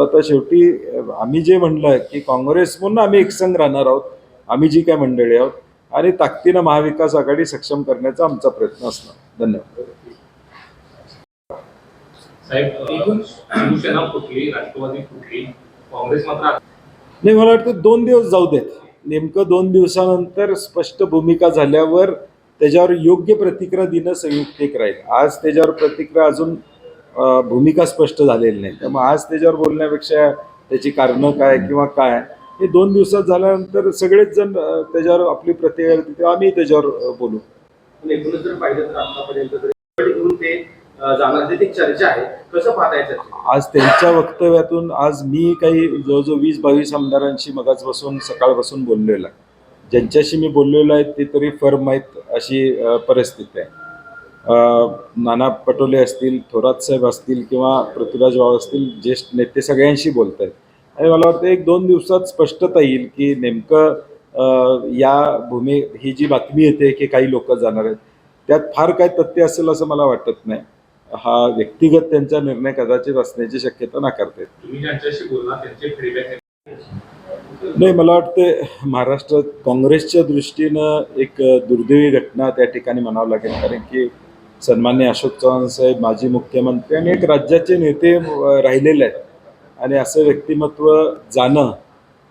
आता शेवटी आम्ही जे म्हणलं की काँग्रेस म्हणून आम्ही एकसंघ राहणार आहोत आम्ही जी काय मंडळी आहोत आणि ताकदीनं महाविकास आघाडी सक्षम करण्याचा आमचा प्रयत्न असणार. धन्यवाद. नाही मला वाटतं दोन दिवस जाऊ देत. नेमकं दोन दिवसानंतर स्पष्ट भूमिका झाल्यावर त्याच्यावर योग्य प्रतिक्रिया देणं संयुक्तिक राहील. आज त्याच्यावर प्रतिक्रिया अजून भूमिका स्पष्ट झालेली नाही. त्यामुळे आज त्याच्यावर बोलण्यापेक्षा त्याची कारणं काय किंवा काय हे दोन दिवसात झाल्यानंतर सगळेच जण त्याच्यावर आपली प्रतिक्रिया देतील तेव्हा आम्ही त्याच्यावर बोलू. एकूणच जर पाहिलं तर आतापर्यंत ते आज त्यांच्या वक्तव्यातून आज मी काही जवळजवळ वीस बावीस आमदारांशी मगाचपासून सकाळपासून बोललेलो आहे. ज्यांच्याशी मी बोललेलो आहे ते तरी फर्म आहेत अशी परिस्थिती आहे. नाना पटोले असतील थोरात साहेब असतील किंवा पृथ्वीराज भाऊ असतील ज्येष्ठ नेते सगळ्यांशी बोलत आहेत आणि मला वाटतं एक दोन दिवसात स्पष्टता येईल की नेमकं या भूमी ही जी बातमी येते की काही लोक जाणार आहेत त्यात फार काय तथ्य असेल असं मला वाटत नाही. हा व्यक्तिगत त्यांचा निर्णय कदाचित असण्याची शक्यता नाकारता नाही मला वाटते महाराष्ट्रात काँग्रेसच्या दृष्टीनं एक दुर्दैवी घटना त्या ठिकाणी म्हणावं लागेल कारण की सन्मान्य अशोक चव्हाण साहेब माजी मुख्यमंत्री आणि एक राज्याचे नेते राहिलेले आहेत. आणि असं व्यक्तिमत्व जाणं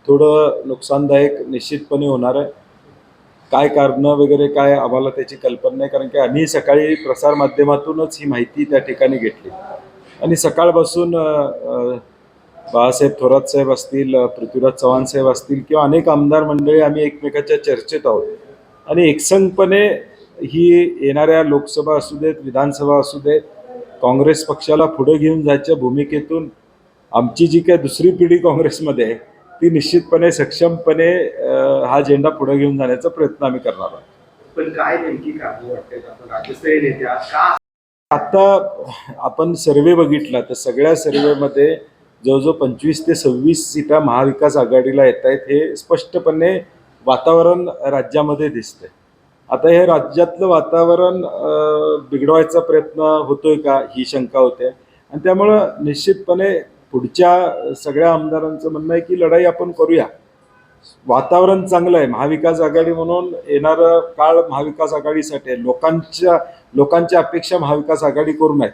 थोडं नुकसानदायक निश्चितपणे होणार आहे. काय कारणं वगैरे काय आम्हाला त्याची कल्पना नाही कारण की आम्ही सकाळी प्रसारमाध्यमातूनच ही माहिती त्या ठिकाणी घेतली. आणि सकाळपासून बाळासाहेब थोरात साहेब असतील पृथ्वीराज चव्हाण साहेब असतील किंवा अनेक आमदार मंडळी आम्ही एकमेकाच्या चर्चेत आहोत. आणि एकसंगपणे ही येणाऱ्या लोकसभा असू देत विधानसभा असू देत काँग्रेस पक्षाला पुढे घेऊन जायच्या भूमिकेतून आमची जी काय दुसरी पिढी काँग्रेसमध्ये आहे ती निश्चितपणे सक्षमपणे हा झेंडा पुढे घेऊन जाण्याचा प्रयत्न आम्ही करणार आहोत. पण काय नेमकी राज्यस्तरीय का? आता आपण सर्वे बघितला तर सगळ्या सर्वेमध्ये जवळजवळ पंचवीस ते सव्वीस सीटा महाविकास आघाडीला येत आहेत हे स्पष्टपणे वातावरण राज्यामध्ये दिसतंय. आता हे राज्यातलं वातावरण बिघडवायचा प्रयत्न होतोय का? ही शंका होते. आणि त्यामुळं निश्चितपणे पुढच्या सगळ्या आमदारांचं म्हणणं आहे की लढाई आपण करूया. वातावरण चांगलं आहे. महाविकास आघाडी म्हणून येणारं काळ महाविकास आघाडीसाठी आहे. लोकांच्या लोकांच्या अपेक्षा महाविकास आघाडी करून आहेत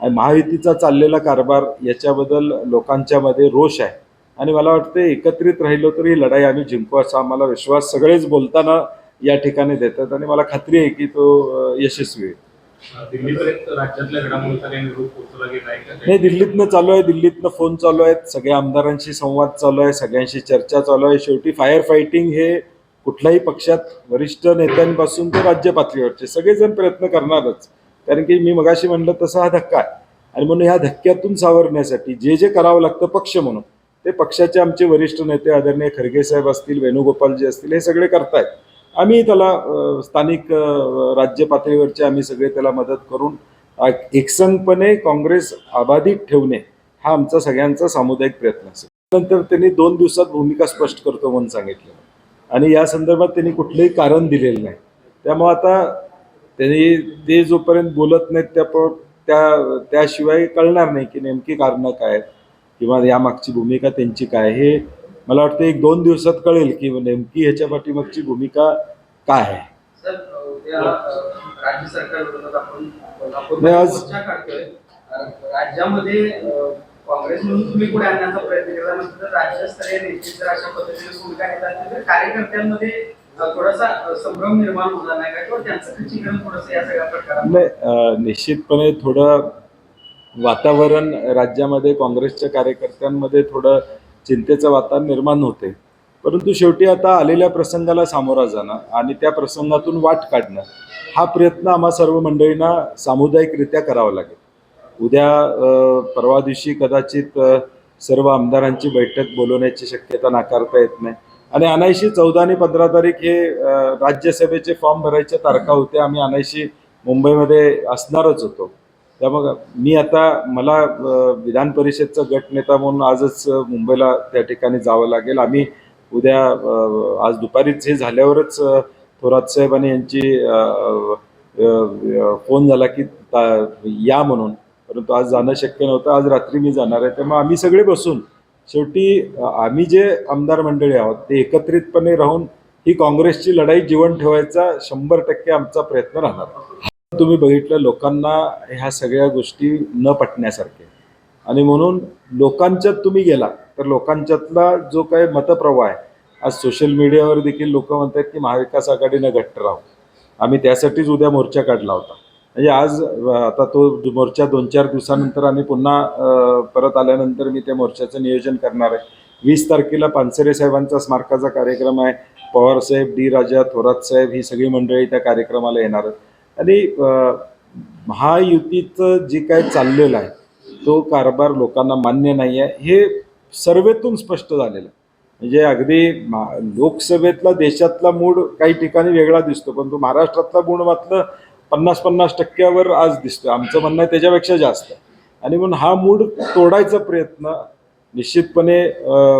आणि महायुतीचा चाललेला कारभार याच्याबद्दल लोकांच्या मध्ये रोष आहे. आणि मला वाटतं एकत्रित राहिलो तरी ही लढाई आम्ही जिंकू असा आम्हाला विश्वास सगळेच बोलताना या ठिकाणी देतात. आणि मला खात्री आहे की तो यशस्वी होईल आहे नाही दिल्लीतनं चालू आहे. दिल्लीतनं फोन चालू आहेत. सगळ्या आमदारांशी संवाद चालू आहे. सगळ्यांशी चर्चा चालू आहे. शेवटी फायर फायटिंग हे कुठल्याही पक्षात वरिष्ठ नेत्यांपासून ते राज्य पातळीवरचे सगळेजण प्रयत्न करणारच. कारण की मी मगाशी म्हणलं तसा हा धक्का आहे. आणि म्हणून ह्या धक्क्यातून सावरण्यासाठी जे जे करावं लागतं पक्ष म्हणून ते पक्षाचे आमचे वरिष्ठ नेते आदरणीय खरगे साहेब असतील वेणुगोपालजी असतील हे सगळे करतायत. आम्ही त्याला स्थानिक राज्य पातळीवरचे आम्ही सगळे त्याला मदत करून एकसंगपणे काँग्रेस अबाधित ठेवणे हा आमचा सगळ्यांचा सामुदायिक प्रयत्न असेल. नंतर त्यांनी दोन दिवसात भूमिका स्पष्ट करतो म्हणून सांगितलं. आणि या संदर्भात त्यांनी कुठलंही कारण दिलेलं नाही. त्यामुळे आता त्यांनी ते जोपर्यंत बोलत नाहीत त्या त्या त्याशिवाय कळणार नाही की नेमकी कारणं काय आहेत किंवा यामागची भूमिका त्यांची काय हे मला वाटतं एक दोन दिवसात कळेल की नेमकी ह्याच्या पाठीमागची भूमिका काय आहे. आज- राज्यामध्ये कार्यकर्त्यांमध्ये नाही निश्चितपणे थोडं वातावरण राज्यामध्ये काँग्रेसच्या कार्यकर्त्यांमध्ये थोडं चिंतेचं वातावरण निर्माण होते. परंतु शेवटी आता आलेल्या प्रसंगाला सामोरा जाणं आणि त्या प्रसंगातून वाट काढणं हा प्रयत्न आम्हा सर्व मंडळींना सामुदायिकरित्या करावा लागेल. उद्या परवा दिवशी कदाचित सर्व आमदारांची बैठक बोलवण्याची शक्यता नाकारता येत नाही. आणि अनायशी चौदा आणि पंधरा तारीख हे राज्यसभेचे फॉर्म भरायच्या तारखा होत्या आम्ही अनायशी मुंबईमध्ये असणारच होतो. त्यामुळं मी आता मला विधान परिषदचा गटनेता म्हणून आजच मुंबईला त्या ठिकाणी जावं लागेल. आम्ही उद्या आज दुपारीच हे झाल्यावरच थोरात साहेब आणि यांची फोन झाला की या म्हणून. परंतु आज जाणं शक्य नव्हतं. आज रात्री मी जाणार आहे. त्यामुळे आम्ही सगळे बसून शेवटी आम्ही जे आमदार मंडळी आहोत ते एकत्रितपणे राहून ही काँग्रेसची लढाई जीवन ठेवायचा शंभर टक्के आमचा प्रयत्न राहणार. तुम्ही बघितलं लोकांना ह्या सगळ्या गोष्टी न पटण्यासारख्या आणि म्हणून लोकांच्यात तुम्ही गेला तर लोकांच्यातला जो काही मतप्रवाह आहे आज सोशल मीडियावर देखील लोक म्हणतात की महाविकास आघाडीनं घट्ट राहू आम्ही त्यासाठीच उद्या मोर्चा काढला होता. म्हणजे आज आता तो मोर्चा दोन चार दिवसानंतर आम्ही पुन्हा परत आल्यानंतर मी त्या मोर्चाचं नियोजन करणार आहे. वीस तारखेला पानसरे साहेबांचा स्मारकाचा कार्यक्रम आहे. पवार साहेब डी राजा थोरात साहेब ही सगळी मंडळी त्या कार्यक्रमाला येणार आहेत. आणि महायुतीचं जे काय चाललेलं आहे तो कारभार लोकांना मान्य नाही आहे हे सर्वेतून स्पष्ट झालेलं आहे. म्हणजे अगदी मा- लोकसभेतला देशातला मूड काही ठिकाणी वेगळा दिसतो पण तो महाराष्ट्रातला मूड मात्र पन्नास पन्नास टक्क्यावर आज दिसतो आमचं म्हणणं आहे त्याच्यापेक्षा जास्त. आणि म्हणून हा मूड तोडायचा प्रयत्न निश्चितपणे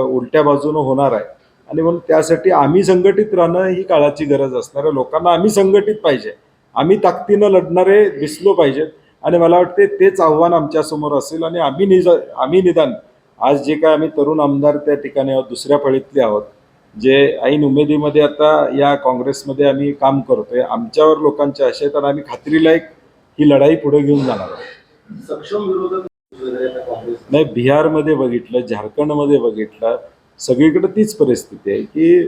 उलट्या बाजूनं होणार आहे. आणि म्हणून त्यासाठी आम्ही संघटित राहणं ही काळाची गरज असणार आहे. लोकांना आम्ही संघटित पाहिजे. आम्ही ताकदीनं लढणारे दिसलो पाहिजेत आणि मला वाटते तेच आव्हान आमच्यासमोर असेल आणि आम्ही निज आम्ही निदान आज जे काय आम्ही तरुण आमदार त्या ठिकाणी आहोत दुसऱ्या फळीतले आहोत जे ऐन उमेदीमध्ये आता या काँग्रेसमध्ये आम्ही काम करतोय आमच्यावर लोकांचे आशे आहेत आणि आम्ही खात्रीलायक ही लढाई पुढे घेऊन जाणार आहोत. सक्षम नाही बिहारमध्ये बघितलं झारखंडमध्ये बघितलं सगळीकडे तीच परिस्थिती आहे की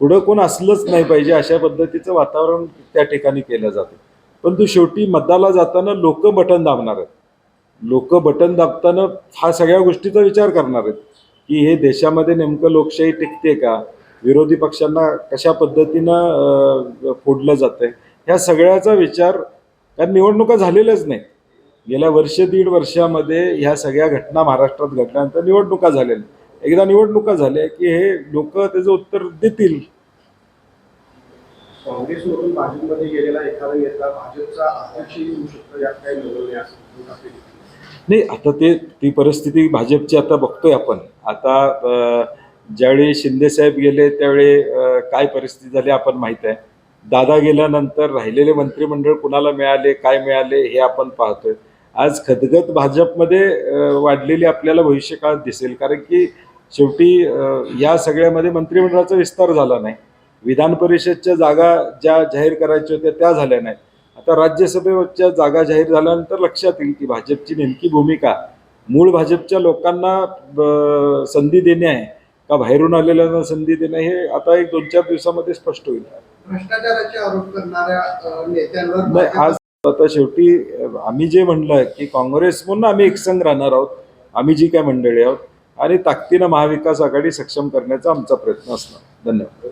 पुढं कोण असलंच नाही पाहिजे अशा पद्धतीचं वातावरण त्या ठिकाणी केलं जातं. परंतु शेवटी मताला जाताना लोक बटन दाबणार आहेत. लोक बटन दाबताना हा सगळ्या गोष्टीचा विचार करणार आहेत. की हे देशामध्ये नेमकं लोकशाही टिकते का? विरोधी पक्षांना कशा पद्धतीनं फोडलं फोडलं आहे ह्या सगळ्याचा विचार कारण निवडणुका झालेल्याच नाही गेल्या वर्ष दीड वर्षामध्ये ह्या सगळ्या घटना महाराष्ट्रात घडल्यानंतर निवडणुका झालेल्या एकदा निवडणुका झाल्या की हे लोक त्याचं उत्तर देतील. काँग्रेसमधून भाजपमध्ये गेलेला एखादा नेता भाजपचा अध्यक्षही होऊ शकतो यात काही नवल नाही आता ते ती परिस्थिती भाजपची आता बघतोय आपण. आता ज्यावेळी शिंदेसाहेब गेले त्यावेळी काय परिस्थिती झाली आपण माहीत आहे. दादा गेल्यानंतर राहिलेले मंत्रिमंडळ कुणाला मिळाले काय मिळाले हे आपण पाहतोय. आज खदगत भाजपमध्ये वाढलेली आपल्याला भविष्यकाळात दिसेल कारण की शेवटी या सगळ्यामध्ये मंत्रिमंडळाचा विस्तार झाला नाही. विधान परिषदच्या जागा ज्या जाहीर करायच्या होत्या त्या झाल्या नाहीत. आता राज्यसभेच्या जागा जाहीर झाल्यानंतर लक्षात येईल की भाजपची नेमकी भूमिका मूळ भाजपच्या लोकांना संधी देणे आहे का बाहेरून आलेल्यांना संधी देणे हे आता एक दोन चार दिवसामध्ये स्पष्ट होईल. भ्रष्टाचाराचे आरोप करणाऱ्या अ, नेत्यांवर नाही भाजप- आज आता शेवटी आम्ही जे म्हणलं की काँग्रेस म्हणून आम्ही एकसंघ राहणार आहोत आम्ही जी काय मंडळी आहोत आणि ताकदीनं महाविकास आघाडी सक्षम करण्याचा आमचा प्रयत्न असणार. धन्यवाद.